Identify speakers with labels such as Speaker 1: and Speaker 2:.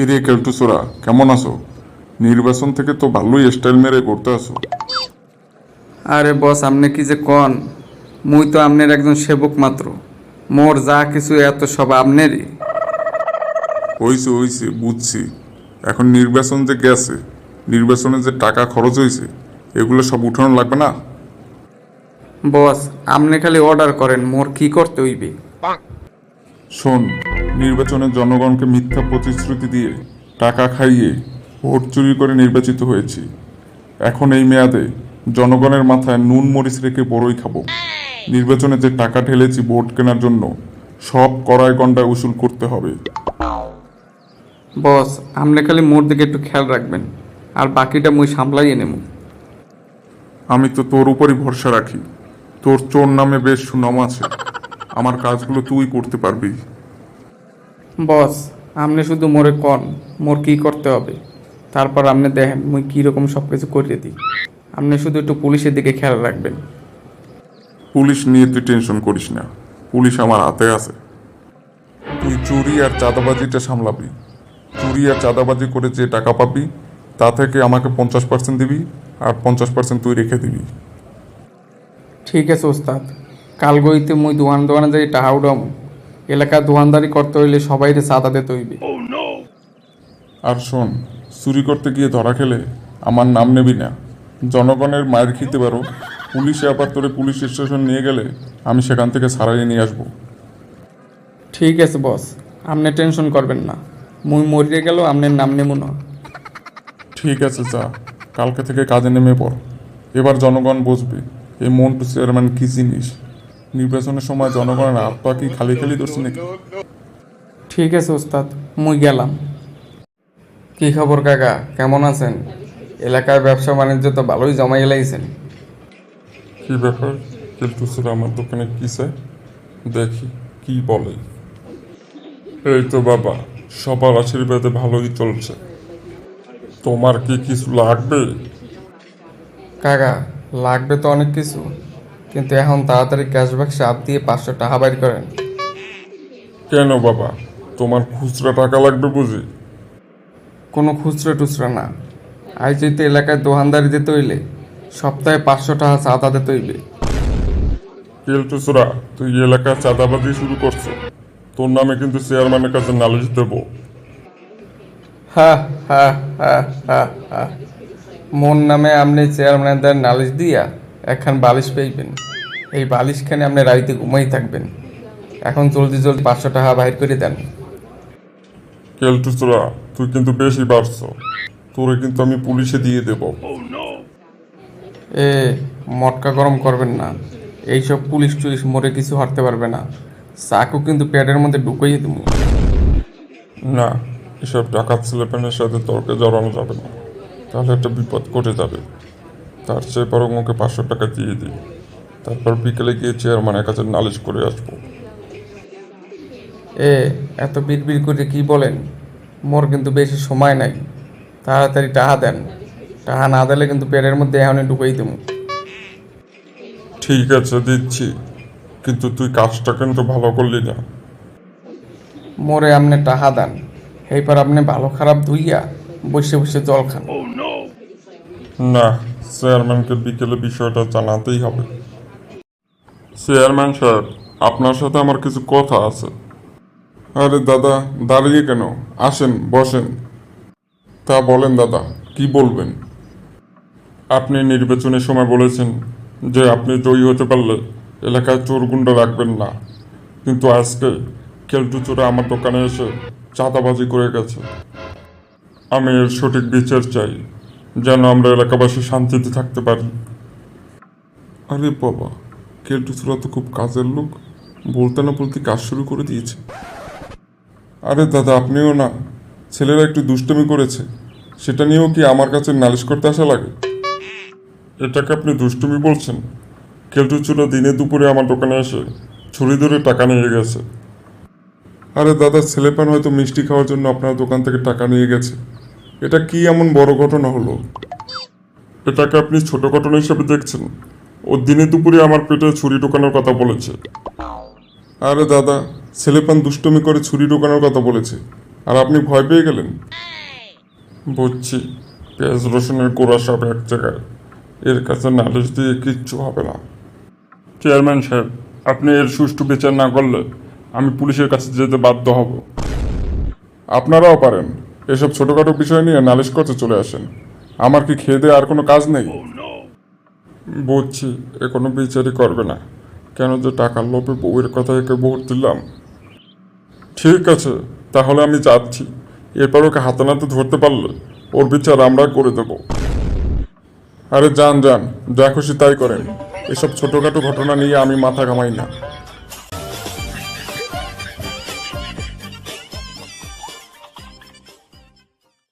Speaker 1: কিরে কেলটুসোরা কেমন আছো? নির্বাচন থেকে তো ভালোই স্টাইল মেরে করতে আসো
Speaker 2: আরে বস আপনি কি যে কন? মুই তো আপনার একজন সেবক মাত্র। মোর যা কিছু এত সব আপনারই।
Speaker 1: হইছে হইছে বুঝছি। এখন নির্বাচন যে গেছে নির্বাচনে যে টাকা খরচ হয়েছে এগুলো সব উঠানো লাগবে না?
Speaker 2: বস আপনি খালি অর্ডার করেন মোর কি করতে হইবে?
Speaker 1: শোন নির্বাচনে জনগণকে মিথ্যা প্রতিশ্রুতি দিয়ে টাকা খাইয়ে ভোট চুরি করে নির্বাচিত হয়েছি। এখন এই মেয়াদে জনগণের মাথায় নুন মরিচ রেখে বড়ই খাব। নির্বাচনে যে টাকা ঢেলেছি ভোট কেনার জন্য সব কড়াই গন্ডায় উসুল করতে হবে।
Speaker 2: বস আপনি খালি মোর দিকে একটু খেয়াল রাখবেন আর বাকিটা মুই সামলাইয়ে নেব
Speaker 1: আমি তো তোর উপরই ভরসা রাখি। তোর চোর নামে বেশ সুনাম আছে। আমার কাজগুলো তুই করতে পারবি।
Speaker 2: বস আপনি শুধু মোরে কন মোর কি করতে হবে? তারপর আপনি দেখেন মুই কীরকম সব কিছু করিয়ে দিই। আপনি শুধু একটু পুলিশের দিকে খেয়াল রাখবেন।
Speaker 1: পুলিশ নিয়ে তুই টেনশন করিস না। পুলিশ আমার হাতে আছে। তুই চুরি আর চাঁদাবাজিটা সামলাবি। চুরি আর চাঁদাবাজি করে যে টাকা পাবি তা থেকে আমাকে পঞ্চাশ পার্সেন্ট দিবি আর পঞ্চাশ পার্সেন্ট তুই রেখে দিবি।
Speaker 2: ঠিক আছে ওস্তাদ। কাল গইতে মুই দোয়ান দোয়ানে যাই টাহা উডাম এলাকা দোয়ানদারি করতে হইলে সবাইরে চাঁদা দিতে হইবে।
Speaker 1: আর শোন চুরি করতে গিয়ে ধরা খেলে আমার নাম নেবি না। জনগণের মায়ের খেতে পারো। পুলিশে আবার তোরে পুলিশ স্টেশন নিয়ে গেলে আমি সেখান থেকে সারাই নিয়ে আসব।
Speaker 2: ঠিক আছে বস। আপনি টেনশন করবেন না। মুই মরিয়ে গেল আপনার নাম নেব না।
Speaker 1: ঠিক আছে যা। কালকে থেকে কাজে নেমে পড়। এবার জনগণ বুঝবে এই মন্টু চেয়ারম্যান কি জিনিস। নির্বাচনের সময় জনগণের হাত পা কি খালি খালি ধরছে নাকি?
Speaker 2: ঠিক আছে ওস্তাদ মুই গেলাম। কি খবর কাকা? কেমন আছেন? এলাকার ব্যবসা বাণিজ্য তো ভালোই জমাই লাইছেন।
Speaker 1: কি ব্যাপার? কিন্তু স্যার আমার দোকানে কি চাই? দেখি কি বলে। এই তো বাবা সবার আশীর্বাদে ভালোই চলছে। তোমার কি কিছু লাগবে?
Speaker 2: কাকা লাগবে তো অনেক কিছু। কিন্তু এখন তাড়াতাড়ি ক্যাশব্যাক চাপ দিয়ে পাঁচশো টাকা বাইর করেন।
Speaker 1: কেন বাবা? তোমার খুচরা টাকা লাগবে বুঝি?
Speaker 2: কোনো খুচরা টুচরা না। আজ যেতে এলাকায় দোকানদারি দিতে হইলে সপ্তাহে পাঁচশো টাকা চাঁদা দিতে হইলে হইবে
Speaker 1: কেলটুসরা তুই এলাকার চাঁদাবাজি শুরু করছ। তোর নামে কিন্তু চেয়ারম্যানের কাছে নালিশ দেবো।
Speaker 2: হা হা হা হা হা। মোর নামে আপনি চেয়ারম্যানদের নালিশ দিয়া একখান বালিশ পেইবেন এই বালিশখানে আপনি রাইতে ঘুমাই থাকবেন। এখন জলদি জলদি পাঁচশো টাকা বাইর করে দেন।
Speaker 1: কেলটুসরা তুই কিন্তু বেশি বাড়ছ। তোরে কিন্তু আমি পুলিশে দিয়ে দেব।
Speaker 2: এ মটকা গরম করবেন না। এইসব পুলিশ টুলিশ মরে কিছু হারতে পারবে না। চাকু কিন্তু পেটের মধ্যে ঢুকাইয়ে দেব।
Speaker 1: না এসব ডাকাত ছেলেপেনের সাথে তর্কে জড়ানো যাবে না। তাহলে একটা বিপদ ঘটে যাবে। তার চেয়ে বরং ওকে পাঁচশো টাকা দিয়ে দিই। তারপর বিকেলে গিয়ে চেয়ারম্যানের কাছে নালিশ করে আসব।
Speaker 2: এ এত বিড়বিড় করে কি বলেন? মোর কিন্তু বেশি সময় নাই। তাড়াতাড়ি টাহা দেন। টাহা না দিলে কিন্তু পেটের মধ্যে এখনই ঢুকাই দেবো
Speaker 1: ঠিক আছে দিচ্ছি। কিন্তু তুই কাজটা কিন্তু ভালো করলি না।
Speaker 2: মোরে আপনি টাহা দেন। এইবার আপনি ভালো খারাপ ধুইয়া বসে বসে জল খান।
Speaker 1: না চেয়ারম্যানকে বিকেলে বিষয়টা জানাতেই হবে। চেয়ারম্যান সাহেব, আপনার সাথে আমার কিছু কথা আছে। আরে দাদা, দাঁড়িয়ে কেন? আসেন, বসেন। তা বলেন দাদা, কি বলবেন? আপনি নির্বাচনের সময় বলেছেন যে আপনি জয়ী হতে পারলে এলাকায় চোর গুন্ডা রাখবেন না। কিন্তু আজকে কেলটু চোরা আমার দোকানে এসে চাঁদাবাজি করে গেছে। আমি এর সঠিক বিচার চাই। যেন আমরা এলাকাবাসী শান্তিতে থাকতে পারি। আরে বাবা কেলটুসরা তো খুব কাজের লোক। বলতে না বলতে কাজ শুরু করে দিয়েছে। আরে দাদা, আপনিও না। ছেলেরা একটু দুষ্টমি করেছে। সেটা নিয়েও কি আমার কাছে নালিশ করতে আসা লাগে? এটাকে আপনি দুষ্টুমি বলছেন? কেলটুচুরা দিনে দুপুরে আমার দোকানে এসে ছুরি ধরে টাকা নিয়ে গেছে। আরে দাদা, ছেলেপান হয়তো মিষ্টি খাওয়ার জন্য আপনার দোকান থেকে টাকা নিয়ে গেছে। এটা কি এমন বড় ঘটনা হলো? এটাকে আপনি ছোট ঘটনা হিসেবে দেখছেন। ও দিনে দুপুরে আমার পেটে ছুরি ঢোকানোর কথা বলেছে। আরে দাদা, ছেলেপান দুষ্টমি করে ছুরি ঢোকানোর কথা বলেছে। আর আপনি ভয় পেয়ে গেলেন? বুঝছি, পেঁয়াজ রসুনের গোড়া সব এক জায়গায়। এর কাছে নালিশ দিয়ে কিচ্ছু হবে না। চেয়ারম্যান সাহেব, আপনি এর সুষ্ঠু বিচার না করলে আমি পুলিশের কাছে যেতে বাধ্য হব। আপনারাও পারেন। এসব ছোটখাটো বিষয় নিয়ে নালিশ করতে চলে আসেন। আমার কি খেয়ে দেয়ে আর কোনো কাজ নেই? বুঝছি এ কোনো বিচারই করবে না। কেন যে টাকার লোভে বউয়ের কথা একে ভোট দিলাম? ঠিক আছে তাহলে আমি যাচ্ছি। এরপর ওকে হাতে নাতে ধরতে পারলে ওর বিচার আমরা করে দেব। আরে যান যান যা খুশি তাই করেন। এসব ছোটখাটো ঘটনা নিয়ে আমি মাথা ঘামাই না।